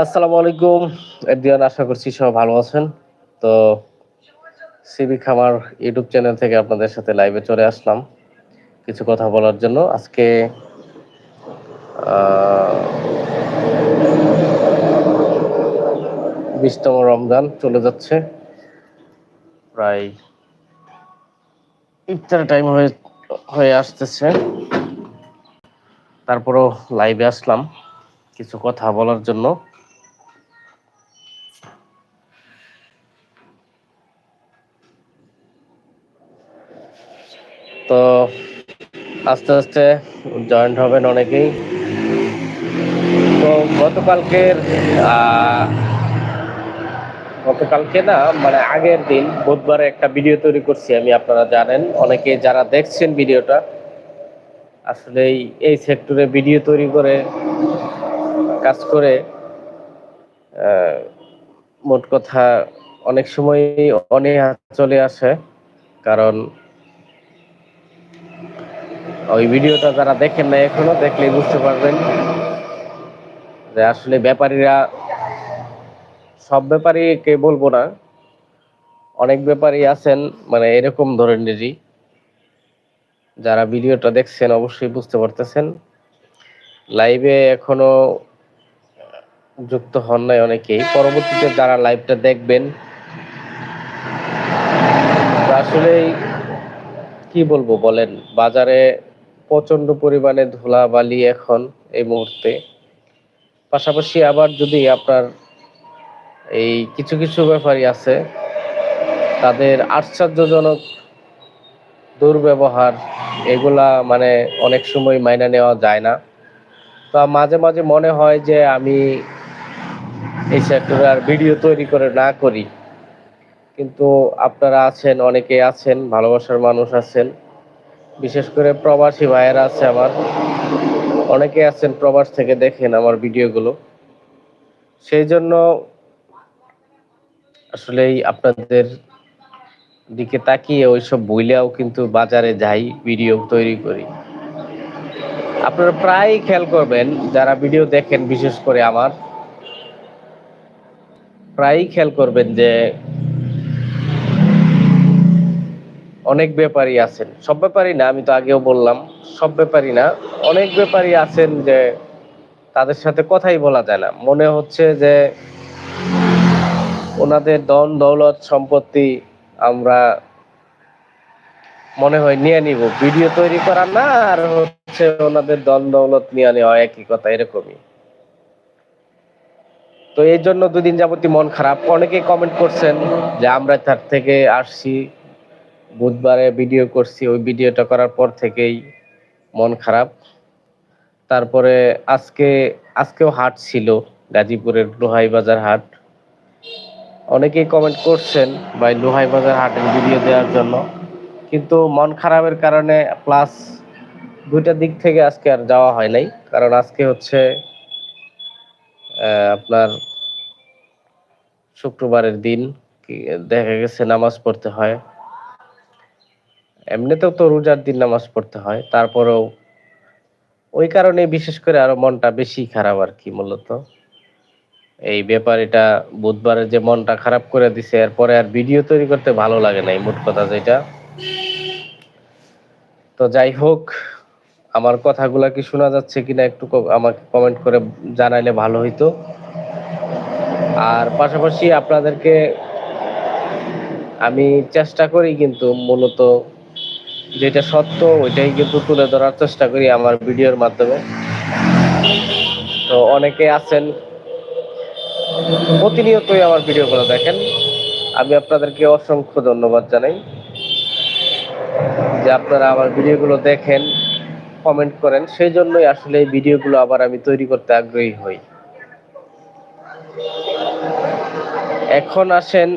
আসসালামু আলাইকুম। এদিয়ান আশা করছি সব ভালো আছেন। তো সিবি খামার ইউটিউব চ্যানেল থেকে আপনাদের সাথে লাইভে চলে আসলাম কিছু কথা বলার জন্য। আজকে বিশতম রমজান চলে যাচ্ছে। প্রায় ইফতার টাইম হয়ে হয়ে আসতেছে। তারপরও লাইভে আসলাম কিছু কথা বলার জন্য। তো আস্তে আস্তে জয়েন্ট হবেন অনেকেই। তো গতকালকের গতকালকে না মানে আগের দিন, বুধবারে একটা ভিডিও তৈরি করছি, আমি আপনারা জানেন। অনেকে যারা দেখছেন ভিডিওটা আসলে এই সেক্টরে ভিডিও তৈরি করে, কাজ করে মোট কথা অনেক সময় অনেক চলে আসে। কারণ ওই ভিডিওটা যারা দেখেন না এখনও দেখলে বুঝতে পারবেন যে আসলে ব্যাপারীরা, সব ব্যাপারী কে বলব না। অনেক ব্যাপারী আছেন মানে এরকম ধরনেরই। যারা ভিডিওটা দেখছেন অবশ্যই বুঝতে পারতেছেন। লাইভে এখনও যুক্ত হন নাই অনেকেই। পরবর্তীতে যারা লাইভটা দেখবেন আসলে কি বলব বলেন, বাজারে প্রচণ্ড পরিমাণে ধুলাবালি এখন এই মুহূর্তে। পাশাপাশি আবার যদি আপনার এই কিছু কিছু ব্যাপারই আছে, তাদের আশ্চর্যজনক দুর্ব্যবহার, এগুলা মানে অনেক সময় মাইনা নেওয়া যায় না। তো মাঝে মাঝে মনে হয় যে আমি এই সেক্টরে আর ভিডিও তৈরি করে না করি। কিন্তু আপনারা আছেন, অনেকে আছেন, ভালোবাসার মানুষ আছেন। বিশেষ করে প্রবাসী ভাইয়েরা আছে আমার। অনেকে আছেন প্রবাস থেকে দেখেন আমার ভিডিওগুলো। সেই জন্য আসলেই আপনাদের দিকে তাকিয়ে ওইসব বইলেও কিন্তু বাজারে যাই, ভিডিও তৈরি করি। আপনারা প্রায় খেয়াল করবেন, যারা ভিডিও দেখেন, বিশেষ করে আমার, প্রায়ই খেয়াল করবেন যে অনেক ব্যাপারী আছেন। সব ব্যাপারই না, আমি তো আগেও বললাম, সব ব্যাপারই না। অনেক ব্যাপারী আছেন যে তাদের সাথে কথাই বলা যায় না। মনে হচ্ছে যে ওনাদের দন দৌলত সম্পত্তি আমরা মনে হয় নিয়ে নিব। ভিডিও তৈরি করা না, আর হচ্ছে ওনাদের দন দৌলত নিয়ে নেওয়া একই কথা, এরকমই। তো এই জন্য দুদিন যাবতীয় মন খারাপ। অনেকে কমেন্ট করছেন যে আমরা তার থেকে আসছি। বুধবারে ভিডিও করছি, ওই ভিডিওটা করার পর থেকেই মন খারাপ। তারপরে আজকে, আজকেও হাট ছিল, গাজীপুরের লোহাই বাজার হাট। অনেকেই কমেন্ট করছেন, ভাই, লোহাই বাজার হাটের ভিডিও দেওয়ার জন্য। কিন্তু মন খারাপের কারণে প্লাস দুইটা দিক থেকে আজকে আর যাওয়া হয় নাই। কারণ আজকে হচ্ছে আপনার শুক্রবারের দিন দেখা গেছে নামাজ পড়তে হয়। এমনিতেও তো রোজার দিন নামাজ পড়তে হয়, তারপরেও ওই কারণে বিশেষ করে আরও মনটা বেশি খারাপ আর কি মূলত। এই ব্যাপার এটা বুধবারে যে মনটা খারাপ করে দিছে, এরপরে আর ভিডিও তৈরি করতে ভালো লাগে না, এই মোট কথা যেটা। তো যাই হোক, আমার কথাগুলা কি শোনা যাচ্ছে কিনা একটু আমাকে কমেন্ট করে জানাইলে ভালো হইতো। আর পাশাপাশি আপনাদেরকে আমি চেষ্টা করি কিন্তু মূলত যেটা সত্য, ওইটাই কিন্তু তুলে ধরার চেষ্টা করি আমার ভিডিওর মাধ্যমে। তো অনেকে আছেন, প্রতিনিয়তই আমার ভিডিওগুলো দেখেন। আমি আপনাদেরকে অসংখ্য ধন্যবাদ জানাই যে আপনারা আমার ভিডিওগুলো দেখেন, কমেন্ট করেন। সেই জন্যই আসলে এই ভিডিওগুলো আবার আমি তৈরি করতে আগ্রহী হই। এখন আসেন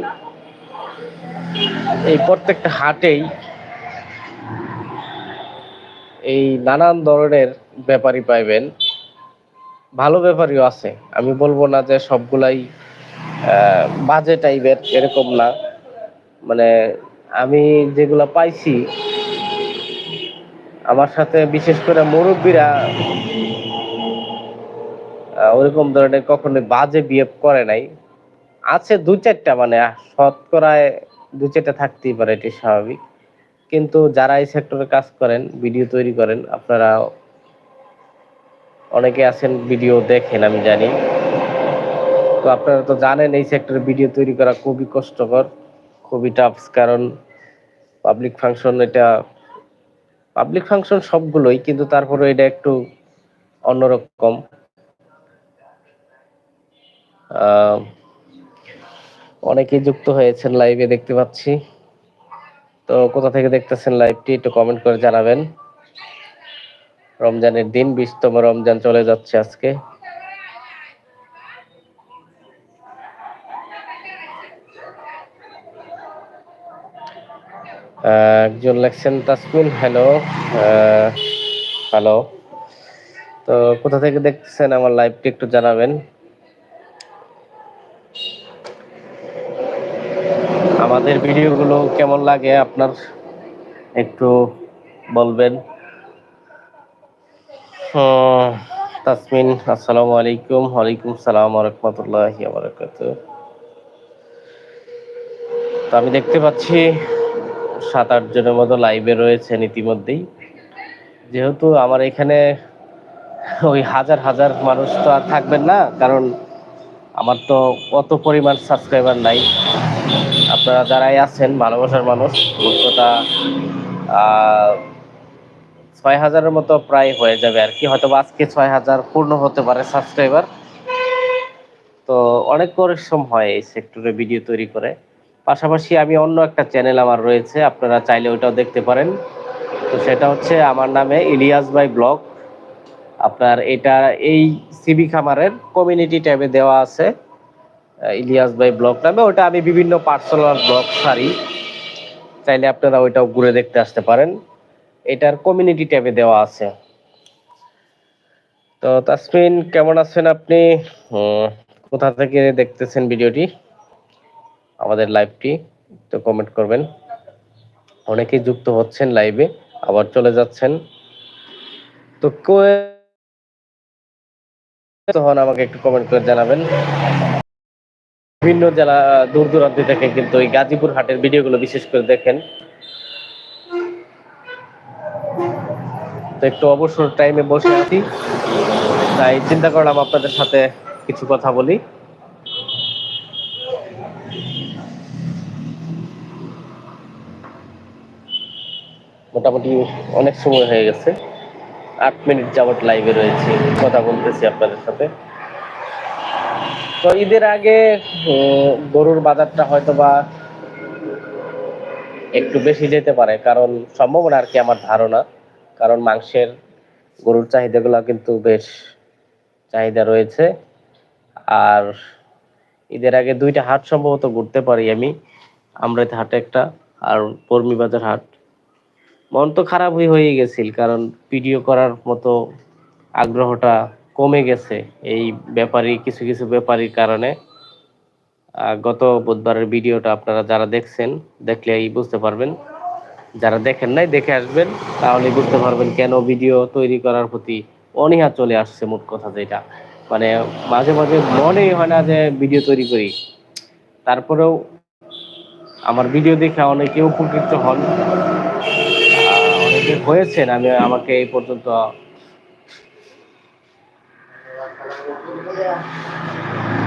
এই প্রত্যেকটা হাটেই এই নানান ধরনের ব্যাপারী পাইবেন। ভালো ব্যাপারীও আছে। আমি বলব না যে সবগুলাই বাজে টাইপের, এরকম না। মানে আমি যেগুলা পাইছি, আমার সাথে বিশেষ করে মুরব্বীরা ওরকম ধরনের কখনো বাজে বিহেভ করে নাই। আছে দু চারটা মানে শতকরায় দু চারটা থাকতেই পারে এটি স্বাভাবিক। কিন্তু যারা এই সেক্টরে কাজ করেন ভিডিও তৈরি করেন আপনারা অনেকে আছেন ভিডিও দেখেন আমি জানি। তো আপনারা তো জানেন এই সেক্টরে ভিডিও তৈরি করা খুবই কষ্টকর খুবই টাফ কারণ পাবলিক ফাংশন এটা পাবলিক ফাংশন সবগুলোই কিন্তু তারপরে এটা একটু অন্যরকম। আহ, অনেকেই যুক্ত হয়েছেন লাইভে দেখতে পাচ্ছি। তো কোথা থেকে দেখতেছেন লাইভটি একটু কমেন্ট করে জানাবেন। রমজানের দিন, বিশতম রমজান চলে যাচ্ছে আজকে। একজন লেখছেন তাসমিন হ্যালো হ্যালো তো কোথা থেকে দেখতেছেন আমার লাইভটি একটু জানাবেন। আমাদের ভিডিওগুলো কেমন লাগে আপনার? একটু বলবেন। তাসমিন আসসালামু আলাইকুম। ওয়ালাইকুম সালাম রহমতুল্লাহি বারাকাত তো আমি দেখতে পাচ্ছি সাত আট জনের মতো লাইভে রয়েছেন ইতিমধ্যেই। যেহেতু আমার এখানে ওই হাজার হাজার মানুষ তো আর থাকবেন না কারণ আমার তো অত পরিমাণ সাবস্ক্রাইবার নাই। আপনারা যারাই আছেন, ভালোবাসার মানুষ মোটটা ছয় হাজারের মতো প্রায় হয়ে যাবে আর কি। হয়তো আজকে ছয় হাজার পূর্ণ হতে পারে সাবস্ক্রাইবার তো অনেক পরিশ্রম হয় এই সেক্টরে ভিডিও তৈরি করে। পাশাপাশি আমি অন্য একটা চ্যানেল আমার রয়েছে, আপনারা চাইলে ওইটাও দেখতে পারেন। তো সেটা হচ্ছে আমার নামে ইলিয়াস বাই ব্লগ। আপনার এটা এই সিবি খামারের কমিউনিটি ট্যাবে দেওয়া আছে। ইলিয়াস ভাই ব্লগ নামে, ওটা আমি বিভিন্ন পার্সোনাল ব্লগ সারি চাইলে আপনারা ওইটাও ঘুরে দেখতে আসতে পারেন। এটার কমিউনিটি ট্যাবে দেওয়া আছে। তো তাসমিন, কেমন আছেন আপনি? কোথা থেকে দেখতেছেন ভিডিওটি? আমাদের লাইভটি তো কমেন্ট করবেন। অনেকেই যুক্ত হচ্ছেন লাইভে আবার চলে যাচ্ছেন। তো তখন আমাকে একটু কমেন্ট করে জানাবেন। বিভিন্ন জেলা দূর দূরান্ত থেকে কিন্তু ওই গাজীপুর হাটের ভিডিওগুলো বিশেষ করে দেখেন। তো একটু অবসর টাইমে বসে আছি। তাই চিন্তা করলাম আপনাদের সাথে কিছু কথা বলি। মোটামুটি অনেক সময় হয়ে গেছে। আট মিনিট যাবত লাইভে রয়েছি। কথা বলতেছি আপনাদের সাথে। তো ঈদের আগে গরুর বাজারটা হয়তো বা একটু বেশি যেতে পারে, কারণ সম্ভাবনা আর কি আমার ধারণা। কারণ মাংসের গরুর চাহিদাগুলো কিন্তু বেশ চাহিদা রয়েছে। আর ঈদের আগে দুইটা হাট সম্ভবত ঘুরতে পারি আমি আমরাতে হাটে একটা, আর পর্মি বাজার হাট। মন তো খারাপই হয়ে গেছিল, কারণ ভিডিও করার মতো আগ্রহটা কমে গেছে এই ব্যাপারী, কিছু কিছু ব্যাপারীর কারণে। গত বুধবারের ভিডিওটা আপনারা যারা দেখছেন, দেখলেই বুঝতে পারবেন। যারা দেখেন নাই, দেখে আসবেন। তাহলে বুঝতে পারবেন কেন ভিডিও তৈরি করার প্রতি অনীহা চলে আসছে, মোট কথা যেটা। মানে মাঝে মাঝে মনেই হয় না যে ভিডিও তৈরি করি। তারপরেও আমার ভিডিও দেখে অনেকে উপকৃত হন। অনেকে হয়েছেন, আমি আমাকে এই পর্যন্ত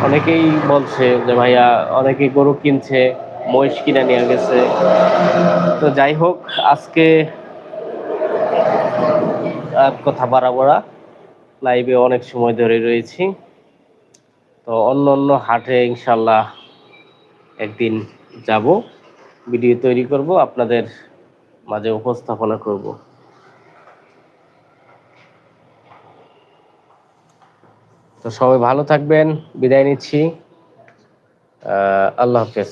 অনেকেই বলছে যে, ভাইয়া অনেকেই গরু কিনছে, মহিষ কিনে নিয়ে গেছে। তো যাই হোক, আজকে আর কথা বাড়াবো না। লাইভে অনেক সময় ধরে রয়েছি। তো অন্য অন্য হাটে ইনশাল্লাহ একদিন যাব। ভিডিও তৈরি করব, আপনাদের মাঝে উপস্থাপনা করব। তো সবাই ভালো থাকবেন বিদায় নিচ্ছি। আল্লাহ হাফেজ।